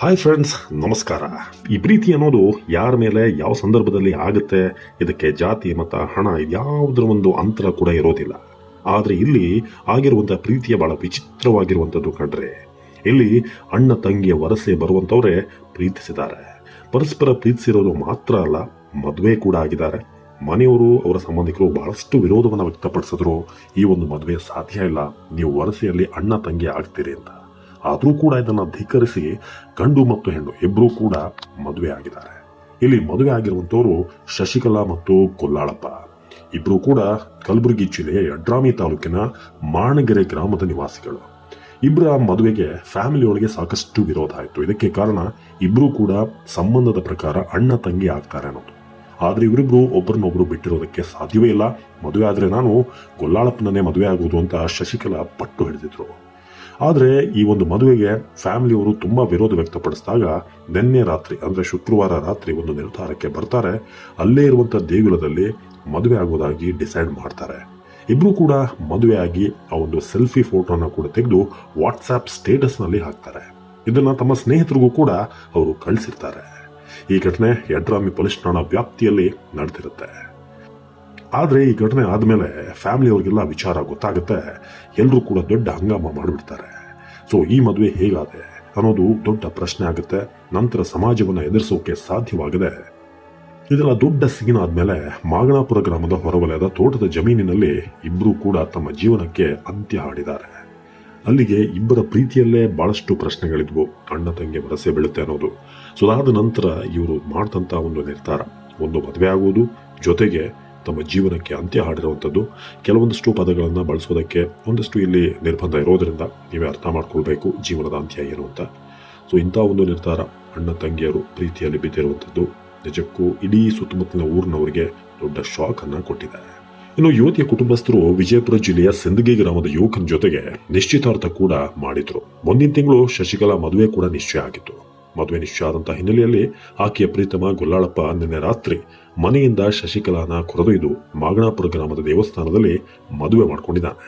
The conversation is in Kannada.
ಹಾಯ್ ಫ್ರೆಂಡ್ಸ್ ನಮಸ್ಕಾರ. ಈ ಪ್ರೀತಿ ಅನ್ನೋದು ಯಾರ ಮೇಲೆ ಯಾವ ಸಂದರ್ಭದಲ್ಲಿ ಆಗುತ್ತೆ, ಇದಕ್ಕೆ ಜಾತಿ ಮತ್ತು ಹಣ ಯಾವುದ್ರ ಒಂದು ಅಂತರ ಕೂಡ ಇರೋದಿಲ್ಲ. ಆದರೆ ಇಲ್ಲಿ ಆಗಿರುವಂಥ ಪ್ರೀತಿಯ ಬಹಳ ವಿಚಿತ್ರವಾಗಿರುವಂಥದ್ದು ಕಂಡ್ರೆ, ಇಲ್ಲಿ ಅಣ್ಣ ತಂಗಿಯ ವರಸೆ ಬರುವಂಥವ್ರೆ ಪ್ರೀತಿಸಿದ್ದಾರೆ. ಪರಸ್ಪರ ಪ್ರೀತಿಸಿರೋದು ಮಾತ್ರ ಅಲ್ಲ, ಮದುವೆ ಕೂಡ ಆಗಿದ್ದಾರೆ. ಮನೆಯವರು, ಅವರ ಸಂಬಂಧಿಕರು ಬಹಳಷ್ಟು ವಿರೋಧವನ್ನು ವ್ಯಕ್ತಪಡಿಸಿದ್ರು. ಈ ಒಂದು ಮದುವೆ ಸಾಧ್ಯ ಇಲ್ಲ. ನೀವು ವರಸೆಯಲ್ಲಿ ಅಣ್ಣ ತಂಗಿ ಆಗ್ತೀರಿ ಅಂತ. ಆದರೂ ಕೂಡ ಇದನ್ನು ಧಿಕ್ಕರಿಸಿ ಗಂಡು ಮತ್ತು ಹೆಣ್ಣು ಇಬ್ಬರೂ ಕೂಡ ಮದುವೆ ಆಗಿದ್ದಾರೆ. ಇಲ್ಲಿ ಮದುವೆ ಆಗಿರುವಂಥವರು ಶಶಿಕಲಾ ಮತ್ತು ಕೊಲ್ಲಾಳಪ್ಪ. ಇಬ್ಬರು ಕೂಡ ಕಲಬುರಗಿ ಜಿಲ್ಲೆಯ ಯಡ್ರಾಮಿ ತಾಲೂಕಿನ ಮಾಣಗೆರೆ ಗ್ರಾಮದ ನಿವಾಸಿಗಳು. ಇಬ್ಬರ ಮದುವೆಗೆ ಫ್ಯಾಮಿಲಿಯೊಳಗೆ ಸಾಕಷ್ಟು ವಿರೋಧ ಆಯಿತು. ಇದಕ್ಕೆ ಕಾರಣ ಇಬ್ಬರೂ ಕೂಡ ಸಂಬಂಧದ ಪ್ರಕಾರ ಅಣ್ಣ ತಂಗಿ ಆಗ್ತಾರೆ ಅನ್ನೋದು. ಆದರೆ ಇವರಿಬ್ರು ಒಬ್ಬರನ್ನೊಬ್ರು ಬಿಟ್ಟಿರೋದಕ್ಕೆ ಸಾಧ್ಯವೇ ಇಲ್ಲ. ಮದುವೆ ಆದರೆ ನಾನು ಗೊಲ್ಲಾಳಪ್ಪನನ್ನೇ ಮದುವೆ ಆಗುವುದು ಅಂತ ಶಶಿಕಲಾ ಪಟ್ಟು ಹಿಡಿದಿದ್ರು. ಆದರೆ ಈ ಒಂದು ಮದುವೆಗೆ ಫ್ಯಾಮಿಲಿಯವರು ತುಂಬ ವಿರೋಧ ವ್ಯಕ್ತಪಡಿಸಿದಾಗ ನಿನ್ನೆ ರಾತ್ರಿ, ಅಂದರೆ ಶುಕ್ರವಾರ ರಾತ್ರಿ ಒಂದು ನಿರ್ಧಾರಕ್ಕೆ ಬರ್ತಾರೆ. ಅಲ್ಲೇ ಇರುವಂಥ ದೇಗುಲದಲ್ಲಿ ಮದುವೆ ಆಗೋದಾಗಿ ಡಿಸೈಡ್ ಮಾಡ್ತಾರೆ. ಇಬ್ಬರು ಕೂಡ ಮದುವೆ ಆಗಿ ಆ ಒಂದು ಸೆಲ್ಫಿ ಫೋಟೋನ ಕೂಡ ತೆಗೆದು ವಾಟ್ಸಪ್ ಸ್ಟೇಟಸ್ನಲ್ಲಿ ಹಾಕ್ತಾರೆ. ಇದನ್ನು ತಮ್ಮ ಸ್ನೇಹಿತರಿಗೂ ಕೂಡ ಅವರು ಕಳಿಸಿರ್ತಾರೆ. ಈ ಘಟನೆ ಯಡ್ರಾಮಿ ಪೊಲೀಸ್ ಠಾಣಾ ವ್ಯಾಪ್ತಿಯಲ್ಲಿ ನಡೆದಿರುತ್ತೆ. ಆದರೆ ಈ ಘಟನೆ ಆದಮೇಲೆ ಫ್ಯಾಮಿಲಿಯವ್ರಿಗೆಲ್ಲ ವಿಚಾರ ಗೊತ್ತಾಗುತ್ತೆ. ಎಲ್ಲರೂ ಕೂಡ ದೊಡ್ಡ ಹಂಗಾಮ ಮಾಡಿಬಿಡ್ತಾರೆ. ಸೊ ಈ ಮದುವೆ ಹೇಗಾದೆ ಅನ್ನೋದು ದೊಡ್ಡ ಪ್ರಶ್ನೆ ಆಗುತ್ತೆ. ನಂತರ ಸಮಾಜವನ್ನು ಎದುರಿಸೋಕೆ ಸಾಧ್ಯವಾಗದೆ ಇದೆಲ್ಲ ದೊಡ್ಡ ಸೀನ್ ಆದಮೇಲೆ ಮಾಗಣಾಪುರ ಗ್ರಾಮದ ಹೊರವಲಯದ ತೋಟದ ಜಮೀನಿನಲ್ಲಿ ಇಬ್ಬರೂ ಕೂಡ ತಮ್ಮ ಜೀವನಕ್ಕೆ ಅಂತ್ಯ ಹಾಡಿದ್ದಾರೆ. ಅಲ್ಲಿಗೆ ಇಬ್ಬರ ಪ್ರೀತಿಯಲ್ಲೇ ಬಹಳಷ್ಟು ಪ್ರಶ್ನೆಗಳಿದ್ವು. ಅಣ್ಣ ತಂಗಿ ವರಸೆ ಬೀಳುತ್ತೆ ಅನ್ನೋದು. ಸೊ ಅದಾದ ನಂತರ ಇವರು ಮಾಡ್ತಂತ ಒಂದು ನಿರ್ಧಾರ. ಒಂದು ಮದುವೆ ಆಗುವುದು ಜೊತೆಗೆ ತಮ್ಮ ಜೀವನಕ್ಕೆ ಅಂತ್ಯ ಹಾಡಿರುವಂಥದ್ದು ಕೆಲವೊಂದಷ್ಟು ಪದಗಳನ್ನು ಬಳಸೋದಕ್ಕೆ ಒಂದಷ್ಟು ಇಲ್ಲಿ ನಿರ್ಬಂಧ ಇರೋದರಿಂದ ನೀವೇ ಅರ್ಥ ಮಾಡ್ಕೊಳ್ಬೇಕು ಜೀವನದ ಅಂತ್ಯ ಏನು ಅಂತ. ಸೊ ಇಂಥ ಒಂದು ನಿರ್ಧಾರ ಅಣ್ಣ ತಂಗಿಯರು ಪ್ರೀತಿಯಲ್ಲಿ ಬಿದ್ದಿರುವಂಥದ್ದು ನಿಜಕ್ಕೂ ಇಡೀ ಸುತ್ತಮುತ್ತಲಿನ ಊರಿನವರಿಗೆ ದೊಡ್ಡ ಶಾಕ್ ಅನ್ನ ಕೊಟ್ಟಿದೆ ಇನ್ನು ಯುವತಿಯ ಕುಟುಂಬಸ್ಥರು ವಿಜಯಪುರ ಜಿಲ್ಲೆಯ ಸಿಂದಗಿ ಗ್ರಾಮದ ಯುವಕನ ಜೊತೆಗೆ ನಿಶ್ಚಿತಾರ್ಥ ಕೂಡ ಮಾಡಿದ್ರು. ಮುಂದಿನ ತಿಂಗಳು ಶಶಿಕಲಾ ಮದುವೆ ಕೂಡ ನಿಶ್ಚಯ ಆಗಿತ್ತು. ಮದುವೆ ನಿಶ್ಚಯ ಆದಂತಹ ಹಿನ್ನೆಲೆಯಲ್ಲಿ ಆಕೆಯ ಪ್ರೀತಮ ಗೊಲ್ಲಾಳಪ್ಪ ನಿನ್ನೆ ರಾತ್ರಿ ಮನೆಯಿಂದ ಶಶಿಕಲಾನ ಕೊರೆದೊಯ್ದು ಮಾಗಣಾಪುರ ಗ್ರಾಮದ ದೇವಸ್ಥಾನದಲ್ಲಿ ಮದುವೆ ಮಾಡ್ಕೊಂಡಿದ್ದಾನೆ.